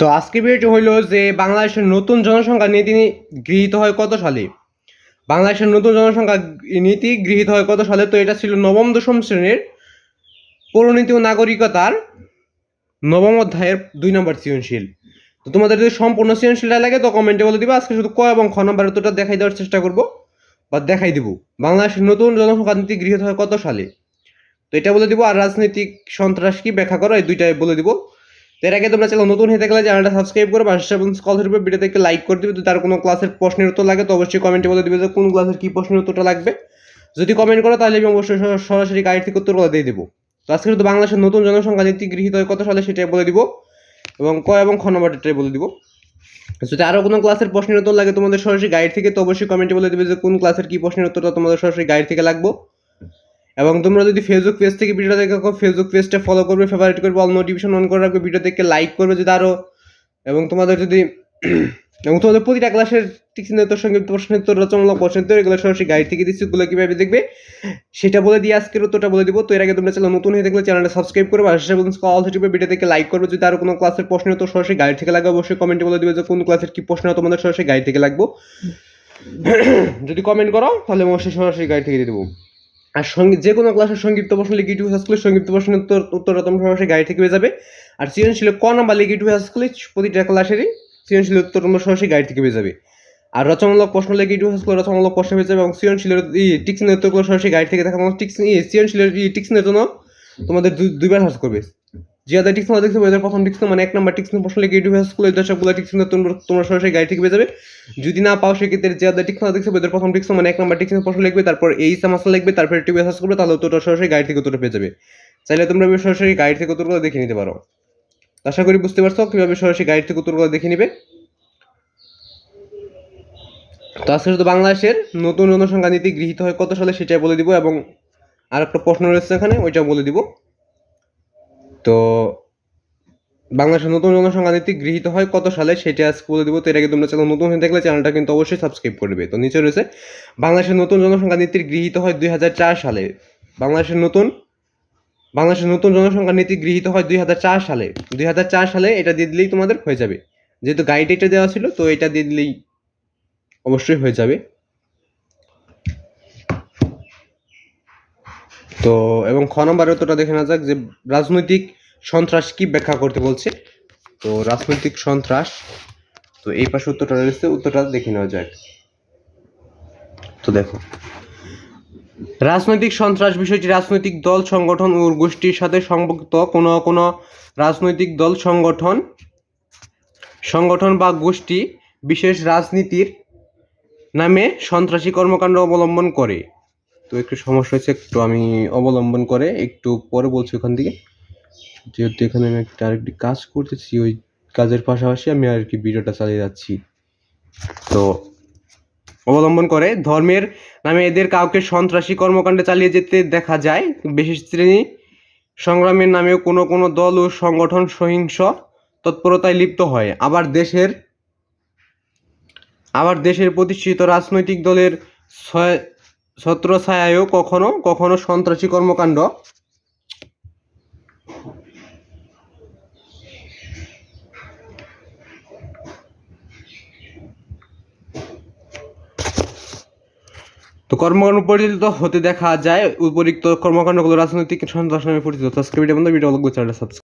তো আজকে ভিডিওটি হইল যে বাংলাদেশের নতুন জনসংখ্যা নীতি গৃহীত হয় কত সালে? বাংলাদেশের নতুন জনসংখ্যা নীতি গৃহীত হয় কত সালে? তো এটা ছিল নবম, দশম শ্রেণির পৌরনীতি ও নাগরিকতার নবম অধ্যায়ের দুই নম্বর সৃজনশীল। তো তোমাদের যদি সম্পূর্ণ সৃজনশীলটা লাগে তো কমেন্টে বলে দিবা। আজকে শুধু ক এবং খ নম্বরের উত্তরটা দেখাই দেওয়ার চেষ্টা করব বা দেখাই দিব। বাংলাদেশের নতুন জনসংখ্যা নীতি গৃহীত হয় কত সালে? তো এটা বলে দিব আর রাজনৈতিক সন্ত্রাস কি ব্যাখ্যা করো? এই দুইটাই বলে দিব। তো এর আগে তোমরা চ্যানেল নতুন হয়ে থাকলে চ্যানেলটা সাবস্ক্রাইব করে, পাশে এবং কল ধরবে ভিডিও থেকে লাইক করে দিবে। যদি তার কোনো ক্লাসের প্রশ্নের উত্তর লাগে, তো অবশ্যই কমেন্টে বলে দিবে যে কোন ক্লাসের কী প্রশ্নের উত্তরটা লাগবে। যদি কমেন্ট করো, তাহলে আমি অবশ্যই সর- সরাসরি গাইড থেকে উত্তর উত্তরগুলো দিয়ে দেবো। তো আজকে কিন্তু বাংলাদেশের নতুন জনসংখ্যা নীতি গৃহীত হয়, কত সালে সেটাই বলে দিব এবং ক এবং খ নম্বরটাই বলে দিব। যদি আরও কোনো ক্লাসের প্রশ্নের উত্তর লাগে তোমাদের সরাসরি গাইড থেকে, তো অবশ্যই কমেন্টে বলে দেবে যে কোন ক্লাসের কী প্রশ্নের উত্তরটা তোমাদের সরাসরি গাইড থেকে লাগবো। এবং তোমরা যদি ফেসবুক পেজ থেকে ভিডিওটা দেখে ফেসবুক পেজটা ফলো করবে ফেভারিট করবে অল নোটিফিকেশন অন করে রাখবে ভিডিও দেখে লাইক করবে যদি আরও এবং তোমাদের যদি এবং তোমাদের প্রতিটা ক্লাসের উত্তর সঙ্গে প্রশ্নের উত্তর রচনামূলক প্রশ্নের উত্তর, এগুলো সরাসরি গাইড থেকে দিচ্ছি, ওগুলো কীভাবে দেখবে, সেটা বলে দিয়ে আজকের উত্তরটা বলে দিব। তো এর আগে তোমরা চ্যানেল নতুন হয়ে থাকলে চ্যানেলটা সাবস্ক্রাইব করবে আর এবং কল থেকে ভিডিও থেকে লাইক করবে, যদি আরও কোনো ক্লাসের প্রশ্নের তো সরাসরি গাইড থেকে লাগবে, অবশ্যই কমেন্টে বলে দিবে যে কোন ক্লাসের কী প্রশ্ন তোমাদের সরাসরি গাইড থেকে লাগবো। যদি কমেন্ট করো, তাহলে অবশ্যই সরাসরি গাইড থেকে দিয়ে দেবো। আর যে কোনো ক্লাসের সংক্ষিপ্ত প্রশ্ন লিখে ইউটিউব সার্চ করলে সংক্ষিপ্ত প্রশ্নের উত্তর, উত্তরটা তোমরা সরাসরি গাড়ি থেকে পেয়ে যাবে। আর সৃজনশীল ক নাম্বার লিখে ইউটিউব সার্চ করলে প্রতিটা ক্লাসেরই সৃজনশীল উত্তর তোমরা সরাসরি গাড়ি থেকে পেয়ে যাবে। আর রচনামূলক প্রশ্ন লিখে ইউটিউব সার্চ করলে রচনামূলক প্রশ্ন হয়ে যাবে এবং সৃজনশীলের টিক্সিনের উত্তরগুলো সরাসরি গাড়ি থেকে দেখানো টিক্স সৃজনশীলের টিক্সিনের জন্য তোমাদের দুই- দুইবার হাস করবে। জিয়াদা না দেখতে ওদের প্রথম টিক্স মানে এক নাম্বার টিক্স প্রশ্ন লিখে ইউটিউব সার্চ করলে দর্শকগুলো টিক্স তোমরা তোমরা সরাসরি গাইড থেকে পেয়ে যাবে। যদি না পাও সেক্ষেত্রে জিয়াদা টিক্স না দেখতে ওদের প্রথম টিক্স মানে এক নাম্বার টিক্স প্রশ্ন লিখবে, তারপর এই সামাসা লিখবে, তারপর টিভি সার্চ করবে, তাহলে উত্তরটা সরাসরি গাইড থেকে উত্তরটা পেয়ে যাবে। চাইলে তোমরা সরাসরি গাইড থেকে উত্তরগুলো দেখে নিতে পারো। আশা করি বুঝতে পারছ কীভাবে সরাসরি গাইড থেকে উত্তরগুলো দেখে নিবে। তো আজকে শুধু বাংলাদেশের নতুন জনসংখ্যা নীতি গৃহীত হয় কত সালে সেটাই বলে দিব, এবং আর একটা প্রশ্ন রয়েছে এখানে ওইটা বলে দিব। তো বাংলাদেশের নতুন জনসংখ্যা নীতি গৃহীত হয়, কত সালে সেটা আজকে বলে দিব। তো এর আগে তোমরা চ্যানেল নতুন হয়ে থাকলে চ্যানেলটা কিন্তু অবশ্যই সাবস্ক্রাইব করবে তো নিচে রয়েছে বাংলাদেশের নতুন জনসংখ্যা নীতি গৃহীত হয় দুই হাজার চার সালে। বাংলাদেশের নতুন বাংলাদেশের নতুন জনসংখ্যা নীতি গৃহীত হয় দুই হাজার চার সালে। দুই হাজার চার সালে এটা দিয়ে দিলেই তোমাদের হয়ে যাবে। যেহেতু গাইড এটা দেওয়া ছিল, তো এটা দিয়ে দিলেই অবশ্যই হয়ে যাবে। তো এবং খ উত্তরটা দেখে না যাক যে রাজনৈতিক সন্ত্রাস কি ব্যাখ্যা করতে বলছে? তো রাজনৈতিক সন্ত্রাস, তো এই পাশে উত্তরটা রয়েছে, উত্তরটা দেখে নেওয়া যাক। তো দেখো। রাজনৈতিক সন্ত্রাস বিষয়টি রাজনৈতিক দল, সংগঠন ও গোষ্ঠীর সাথে সংযুক্ত কোনো কোনো রাজনৈতিক দল, সংগঠন সংগঠন বা গোষ্ঠী বিশেষ রাজনীতির নামে সন্ত্রাসী কর্মকাণ্ড অবলম্বন করে। তো একটু সমস্যা হচ্ছে একটু আমি অবলম্বন করে একটু পরে বলছি ওখান থেকে। যেহেতু এখানে আমি একটা আরেকটি কাজ করতেছি, ওই কাজের পাশাপাশি আমি আর কি ভিডিওটা চালিয়ে যাচ্ছি। তো অবলম্বন করে ধর্মের নামে এদের কাউকে সন্ত্রাসী কর্মকাণ্ডে চালিয়ে যেতে দেখা যায়। বিশেষ শ্রেণি সংগ্রামের নামেও কোনো কোনো দল ও সংগঠন সহিংস তৎপরতায় লিপ্ত হয়। আবার দেশের আবার দেশের প্রতিষ্ঠিত রাজনৈতিক দলের ছয়- ছত্রছায়ায়ও কখনো কখনো সন্ত্রাসী কর্মকাণ্ড তো কর্মকাণ্ড পরিচালিত হতে দেখা যায়। উপরিক্ত কর্মকাণ্ডগুলো রাজনৈতিক সন্ত্রাস নামে পরিচিত। সাবস্ক্রাইব এবং ভিডিও ভিডিও সাবস্ক্রাইব